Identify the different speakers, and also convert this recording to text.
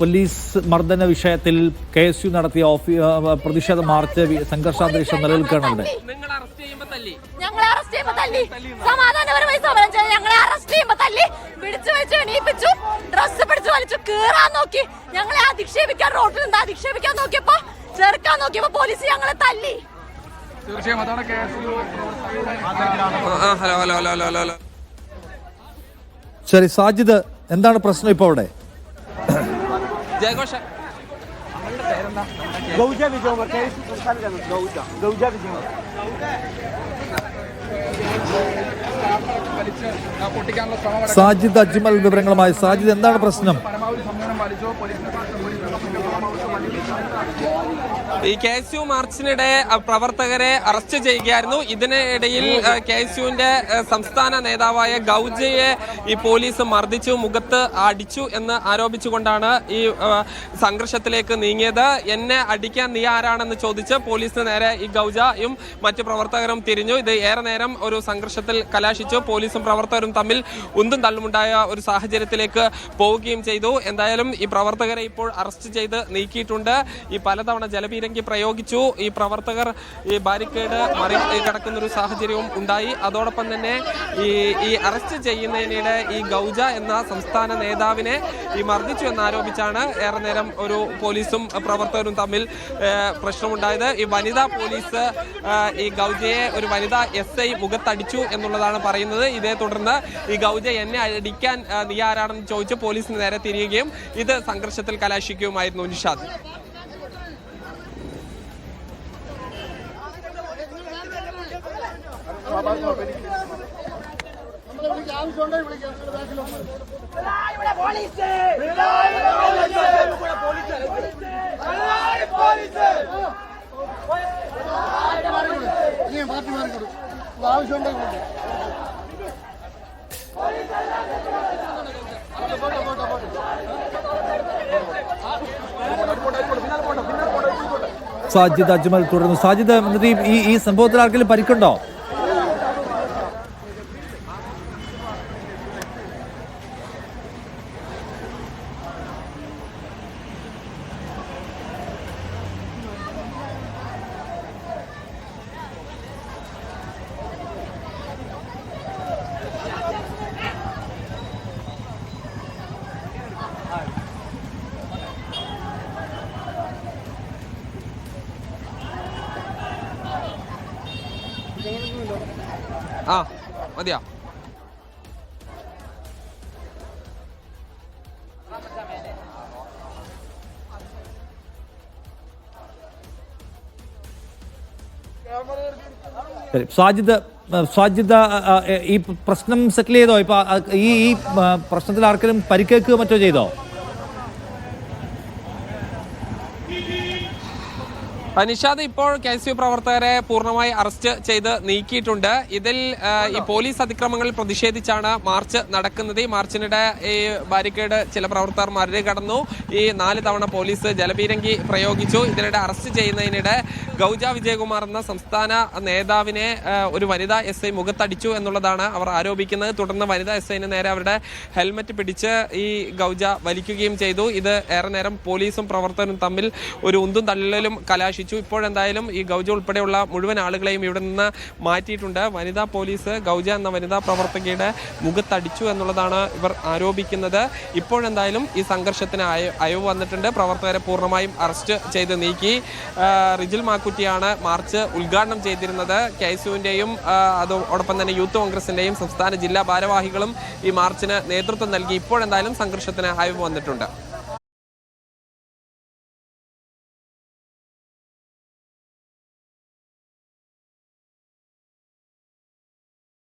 Speaker 1: Police മർദ്ദന വിഷയത്തിൽ K S U നടത്തിയ ഓഫീ പ്രതിഷേധ മാർച്ച് സംഘർഷാന്തരീക്ഷം നിലനിൽക്കുകയാണ് അവിടെ
Speaker 2: നിങ്ങൾ അറസ്റ്റ് തല്ലി.
Speaker 3: ഞങ്ങളെ അറസ്റ്റ് ചെയ്യുമ്പോ തല്ലി. സമാധാനപരമായി സമരം ചെയ്ത് ഞങ്ങളെ അറസ്റ്റ് ചെയ്യുമ്പോ തല്ലി. പിടിച്ചു വെച്ച് എണീപ്പിച്ചു. ഡ്രസ്സ് പിടിച്ചു വലിച്ചു. കീറാൻ നോക്കി. ഞങ്ങളെ അധിക്ഷേപിക്കാൻ നിന്ന് അധിക്ഷേപിക്കാൻ നോക്കിയപ്പോ ചെറുക്കാൻ നോക്കിയപ്പോ പോലീസ് ഞങ്ങളെ തല്ലി.
Speaker 4: തീർച്ചയായും അതാണ് K S U
Speaker 2: hello hello hello hello hello
Speaker 1: ശരി സാജിദ് എന്താണ് പ്രശ്നം ഇപ്പോൾ അവിടെ?
Speaker 2: ജയഘോഷ.
Speaker 5: ഗൗജ വിജയകുമാർ കെ എസ് സംസ്ഥാന ഗൗജ? ഗൗജ വിജയകുമാർ.
Speaker 1: സാജിദ് അജ്മൽ വിവരങ്ങളുമായി. സാജിദ് എന്താണ് പ്രശ്നം?
Speaker 4: പരമാവധി സംയമനം പാലിച്ചു? പോലീസിനെ
Speaker 2: ഈ കെ എസ് യു മാർച്ചിനിടെ പ്രവർത്തകരെ അറസ്റ്റ് ചെയ്യുകയായിരുന്നു. ഇതിനിടയിൽ കെ എസ് യുവിന്റെ സംസ്ഥാന നേതാവായ ഗൗജയെ ഈ പോലീസ് മർദ്ദിച്ചു മുഖത്ത് അടിച്ചു എന്ന് ആരോപിച്ചുകൊണ്ടാണ് ഈ സംഘർഷത്തിലേക്ക് നീങ്ങിയത്. എന്നെ അടിക്കാൻ നീ ആരാണെന്ന് ചോദിച്ച് പോലീസിന് നേരെ ഈ ഗൗജയും മറ്റു പ്രവർത്തകരും തിരിഞ്ഞു. ഇത് ഏറെ നേരം ഒരു സംഘർഷത്തിൽ കലാശിച്ചു. പോലീസും പ്രവർത്തകരും തമ്മിൽ ഉന്തും തള്ളുമുണ്ടായ ഒരു സാഹചര്യത്തിലേക്ക് പോവുകയും ചെയ്തു. എന്തായാലും ഈ പ്രവർത്തകരെ ഇപ്പോൾ അറസ്റ്റ് ചെയ്ത് നീക്കിയിട്ടുണ്ട്. ഈ പലതവണ ജലപീരങ്കി പ്രയോഗിച്ചു. ഈ പ്രവർത്തകർ ഈ ബാരിക്കേഡ് മറി കിടക്കുന്ന ഒരു സാഹചര്യവും ഉണ്ടായി. അതോടൊപ്പം തന്നെ ഈ ഈ അറസ്റ്റ് ചെയ്യുന്നതിനിടെ ഈ ഗൗജ എന്ന സംസ്ഥാന നേതാവിനെ ഈ മർദ്ദിച്ചു എന്നാരോപിച്ചാണ് ഏറെ നേരം ഒരു പോലീസും പ്രവർത്തകരും തമ്മിൽ പ്രശ്നമുണ്ടായത്. ഈ വനിതാ പോലീസ് ഈ ഗൗജയെ ഒരു വനിതാ എസ് ഐ മുഖത്തടിച്ചു എന്നുള്ളതാണ് പറയുന്നത്. ഇതേ തുടർന്ന് ഈ ഗൗജ എന്നെ അടിക്കാൻ നീ ആരാണെന്ന് ചോദിച്ച് പോലീസിന് നേരെ തിരിയുകയും ഇത് സംഘർഷത്തിൽ കലാശിക്കുകയുമായിരുന്നു നിഷാദ്.
Speaker 1: സാജിദ് അജ്മൽ തുടർന്നു സാജിദ് എന്നിട്ട് ഈ- ഈ ഈ സംഭവത്തിൽ ആർക്കെങ്കിലും പരിക്കുണ്ടോ?
Speaker 2: ആ മതിയാ.
Speaker 1: ശരി. സാജിദ് സാജിദ് ഈ പ്രശ്നം സെറ്റിൽ ചെയ്തോ? ഇപ്പൊ ഈ പ്രശ്നത്തിൽ ആർക്കെങ്കിലും പരിക്കേക്കുക മറ്റോ ചെയ്തോ?
Speaker 2: നിഷാദ് ഇപ്പോൾ കെ എസ് യു പ്രവർത്തകരെ പൂർണമായി അറസ്റ്റ് ചെയ്ത് നീക്കിയിട്ടുണ്ട്. ഇതിൽ ഈ പോലീസ് അതിക്രമങ്ങളിൽ പ്രതിഷേധിച്ചാണ് മാർച്ച് നടക്കുന്നത്. ഈ മാർച്ചിനിടെ ഈ ബാരിക്കേഡ് ചില പ്രവർത്തകർ മറികടന്നു ഈ നാല് തവണ പോലീസ് ജലപീരങ്കി പ്രയോഗിച്ചു. ഇതിനിടെ അറസ്റ്റ് ചെയ്യുന്നതിനിടെ ഗൗജ വിജയകുമാർ എന്ന സംസ്ഥാന നേതാവിനെ ഒരു വനിതാ എസ് ഐ മുഖത്തടിച്ചു എന്നുള്ളതാണ് അവർ ആരോപിക്കുന്നത്. തുടർന്ന് വനിതാ എസ് ഐന് നേരെ അവരുടെ ഹെൽമറ്റ് പിടിച്ച് ഈ ഗൗജ വലിക്കുകയും ചെയ്തു. ഇത് ഏറെ നേരം പോലീസും പ്രവർത്തകരും തമ്മിൽ ഒരു ഉന്തും തള്ളലും കലാശിച്ചു ഇപ്പോഴെന്തായാലും ഈ ഗൗജ ഉൾപ്പെടെയുള്ള മുഴുവൻ ആളുകളെയും ഇവിടെ നിന്ന് മാറ്റിയിട്ടുണ്ട്. വനിതാ പോലീസ് ഗൗജ എന്ന വനിതാ പ്രവർത്തകയുടെ മുഖത്തടിച്ചു എന്നുള്ളതാണ് ഇവർ ആരോപിക്കുന്നത്. ഇപ്പോഴെന്തായാലും ഈ സംഘർഷത്തിന് അയ- അയവ് വന്നിട്ടുണ്ട്. പ്രവർത്തകരെ പൂർണമായും അറസ്റ്റ് ചെയ്ത് നീക്കി. റിജിൽ മാക്കുറ്റിയാണ് മാർച്ച് ഉദ്ഘാടനം ചെയ്തിരുന്നത്. കെ എസ് യുവിന്റെയും അതോടൊപ്പം തന്നെ യൂത്ത് കോൺഗ്രസിന്റെയും സംസ്ഥാന ജില്ലാ ഭാരവാഹികളും ഈ മാർച്ചിന് നേതൃത്വം നൽകി. ഇപ്പോഴെന്തായാലും സംഘർഷത്തിന് അയവ് വന്നിട്ടുണ്ട്.